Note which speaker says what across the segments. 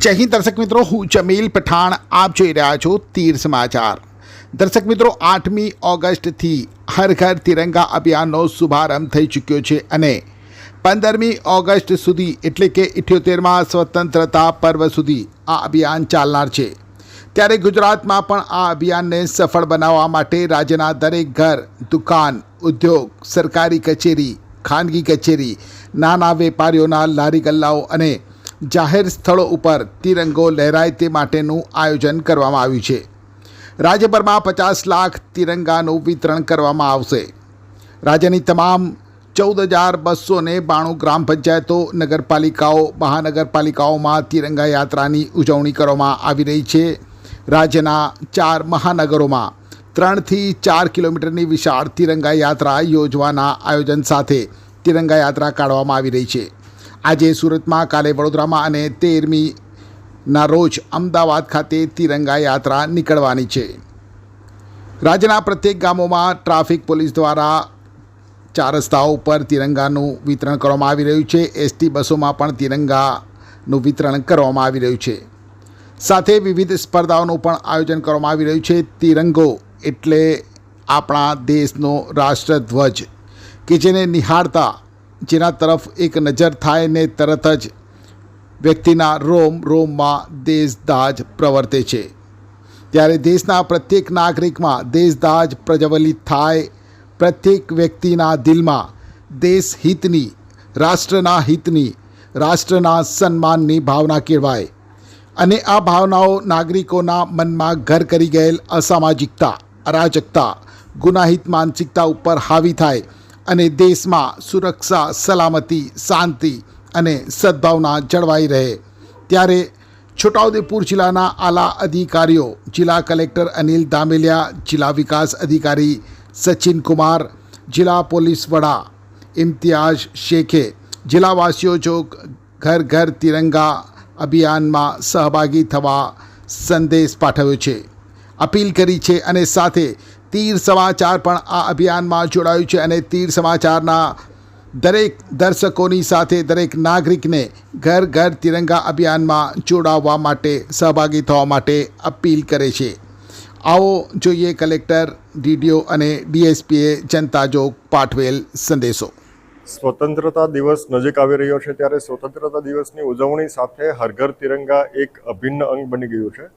Speaker 1: જય હિન્દ દર્શક મિત્રો, હું જમીલ પઠાણ, આપ જોઈ રહ્યા છો તીર સમાચાર. દર્શક મિત્રો, આઠમી ઓગસ્ટથી હર ઘર તિરંગા અભિયાનનો શુભારંભ થઈ ચૂક્યો છે અને પંદરમી ઓગસ્ટ સુધી એટલે કે ઇઠ્યોતેરમાં સ્વતંત્રતા પર્વ સુધી આ અભિયાન ચાલનાર છે. ત્યારે ગુજરાતમાં પણ આ અભિયાનને સફળ બનાવવા માટે રાજ્યના દરેક ઘર, દુકાન, ઉદ્યોગ, સરકારી કચેરી, ખાનગી કચેરી, નાના વેપારીઓના લારી ગલ્લાઓ અને જાહેર સ્થળો ઉપર તિરંગો લહેરાય તે માટેનું આયોજન કરવામાં આવ્યું છે. રાજ્યભરમાં પચાસ લાખ તિરંગાનું વિતરણ કરવામાં આવશે. રાજ્યની તમામ ચૌદ હજાર બસો ને બાણું ગ્રામ પંચાયતો, નગરપાલિકાઓ, મહાનગરપાલિકાઓમાં તિરંગા યાત્રાની ઉજવણી કરવામાં આવી રહી છે. રાજ્યના ચાર મહાનગરોમાં ત્રણથી ચાર કિલોમીટરની વિશાળ તિરંગા યાત્રા યોજવાના આયોજન સાથે તિરંગા યાત્રા કાઢવામાં આવી રહી છે. આજે સુરતમાં કાલે વડોદરામાં અને તેરમી ના રોજ અમદાવાદ ખાતે તિરંગા યાત્રા નીકળવાની છે. રાજ્યના પ્રત્યેક ગામોમાં ટ્રાફિક પોલીસ દ્વારા ચાર રસ્તાઓ ઉપર તિરંગાનું વિતરણ કરવામાં આવી રહ્યું છે. એસટી બસોમાં પણ તિરંગાનું વિતરણ કરવામાં આવી રહ્યું છે. સાથે વિવિધ સ્પર્ધાઓનું પણ આયોજન કરવામાં આવી રહ્યું છે. તિરંગો એટલે આપણા દેશનો રાષ્ટ્રધ્વજ, કે જેને નિહાળતા જેના તરફ એક નજર થાય ને તરત જ વ્યક્તિના રોમ રોમમાં દેશદાજ પ્રવર્તે છે. ત્યારે દેશના પ્રત્યેક નાગરિકમાં દેશદાજ પ્રજ્વલિત થાય. પ્રત્યેક વ્યક્તિના દિલમાં દેશ હિતની રાષ્ટ્રના હિતની, રાષ્ટ્રના સન્માનની ભાવના કેળવાય. અને આ ભાવનાઓ નાગરિકોના મનમાં ઘર કરી ગયેલ અસામાજિકતા, અરાજકતા, ગુનાહિત માનસિકતા ઉપર હાવી થાય. અને દેશમાં સુરક્ષા, સલામતી, શાંતિ અને સદભાવના જળવાઈ રહે. ત્યારે છોટાઉદેપુર જિલ્લાના આલા અધિકારીઓ, જિલ્લા કલેક્ટર અનિલ દામેલિયા જિલ્લા વિકાસ અધિકારી સચિન કુમાર જિલ્લા પોલીસ વડા ઇમ્તિયાઝ શેખે, જિલ્લાવાસીઓ જો ઘર ઘર તિરંગા અભિયાનમાં સહભાગી થવા સંદેશ પાઠવ્યો છે. અપીલ કરી છે અને સાથે તીર સમાચાર પણ આ અભિયાનમાં જોડાયું છે અને તીર સમાચારના દરેક દર્શકોની સાથે દરેક નાગરિકને ઘર ઘર તિરંગા અભિયાનમાં જોડાવવા માટે, સહભાગી થવા માટે અપીલ કરે છે. આવો જોઈએ કલેક્ટર, ડીડીઓ અને ડીએસપીએ જનતા જોગ પાઠવેલ સંદેશો.
Speaker 2: સ્વતંત્રતા દિવસ નજીક આવી રહ્યો છે ત્યારે સ્વતંત્રતા દિવસની ઉજવણી સાથે હરઘર તિરંગા એક અભિન્ન અંગ બની ગયું છે.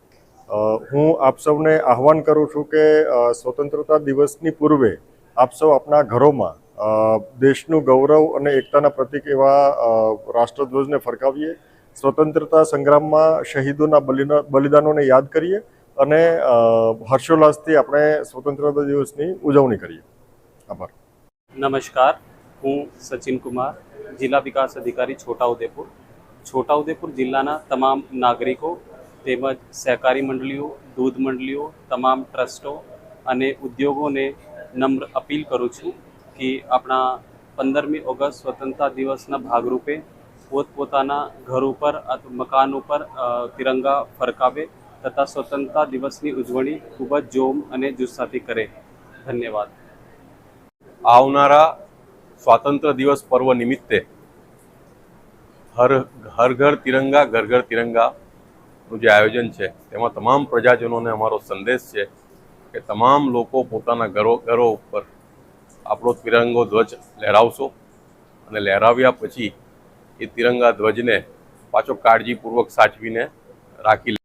Speaker 2: હું આપ સૌને આહવાન કરું છું કે સ્વતંત્રતા દિવસની પૂર્વે આપ સૌ આપણા ઘરોમાં દેશનું ગૌરવ અને એકતાના પ્રતિક એવા રાષ્ટ્રધ્વજને ફરકાવીએ, સ્વતંત્રતા સંગ્રામમાં શહીદોના બલિદાનોને યાદ કરીએ અને હર્ષોલ્લાસથી આપણે સ્વતંત્રતા દિવસની ઉજવણી કરીએ. આભાર.
Speaker 3: નમસ્કાર. હું સચિન કુમાર, જિલ્લા વિકાસ અધિકારી છોટાઉદેપુર. છોટાઉદેપુર જિલ્લાના તમામ નાગરિકો તેમજ સહકારી મંડળીઓ, દૂધ મંડળીઓ, તમામ ટ્રસ્ટો અને ઉદ્યોગોને નમ્ર અપીલ કરું છું કે આપણા પંદરમી ઓગસ્ટ સ્વતંત્રતા દિવસના ભાગરૂપે પોતપોતાના ઘર ઉપર અથવા મકાન ઉપર તિરંગા ફરકાવે તથા સ્વતંત્રતા દિવસની ઉજવણી ખૂબ જ જોમ અને જુસ્સાથી કરે. ધન્યવાદ.
Speaker 4: આવનારા સ્વાતંત્ર્ય દિવસ પર્વ નિમિત્તે હર હર ઘર તિરંગા, ઘર ઘર તિરંગાનું જે આયોજન છે તેમાં તમામ પ્રજાજનોને અમારો સંદેશ છે કે તમામ લોકો પોતાના ઘરો ઘરો ઉપર આપણો તિરંગો ધ્વજ લહેરાવશો અને લહેરાવ્યા પછી એ તિરંગા ધ્વજને પાછો કાળજીપૂર્વક સાચવીને રાખી